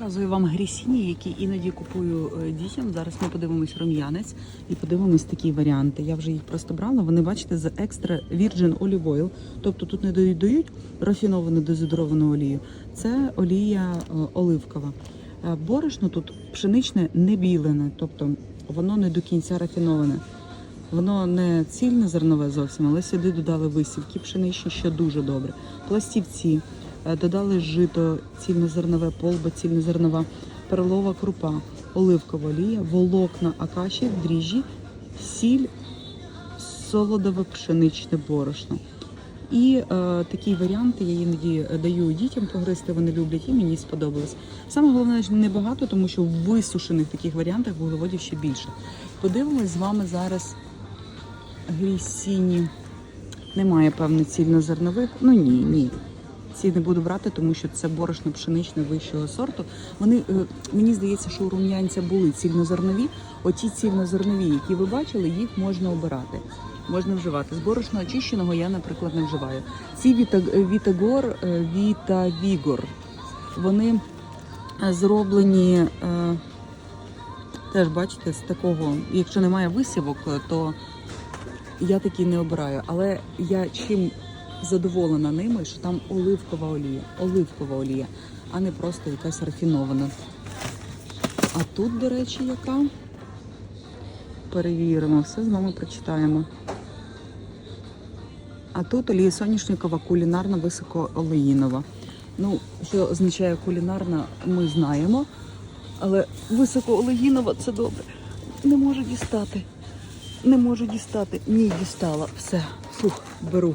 Показую вам грісіні, які іноді купую е, дітям. Зараз ми подивимось рум'янець і подивимось такі варіанти. Я вже їх просто брала. Вони бачите з екстра virgin olive oil. Тобто тут не додають рафіновану дезодоровану олію. Це олія е, оливкова. Е, Борошно тут пшеничне не білене, тобто воно не до кінця рафіноване. Воно не цільне зернове зовсім, але сюди додали висівки пшеничні, що дуже добре. Пластівці, додали жито, цільнозернове, полба, цільнозернова, перлова крупа, оливкова олія, волокна акаші, дріжджі, сіль, солодове пшеничне борошно. І е, такі варіанти я іноді даю дітям погристи, вони люблять і мені сподобалось. Саме головне що небагато, тому що в висушених таких варіантах вуглеводів ще більше. Подивимось з вами зараз грісіні. Немає, певно, цільнозернових. Ну ні, ні. Ці не буду брати, тому що це борошно пшеничне вищого сорту. Вони е, мені здається, що у рум'янця були цільнозернові. Оті цільнозернові, які ви бачили, їх можна обирати. Можна вживати. З борошна очищеного я, наприклад, не вживаю. Ці Вітагор, е, Вітавігор, вони е, зроблені. е, Теж бачите, з такого, якщо немає висівок, то я такі не обираю. Але я чим задоволена ними, що там оливкова олія, оливкова олія, а не просто якась рафінована. А тут, до речі, яка? Перевіримо, все з вами прочитаємо. А тут олія соняшникова кулінарна високоолеїнова. Ну, що означає кулінарна, ми знаємо. Але високоолегінова це добре. Не можу дістати. Не можу дістати. Ні, дістала. Все. Фух, беру.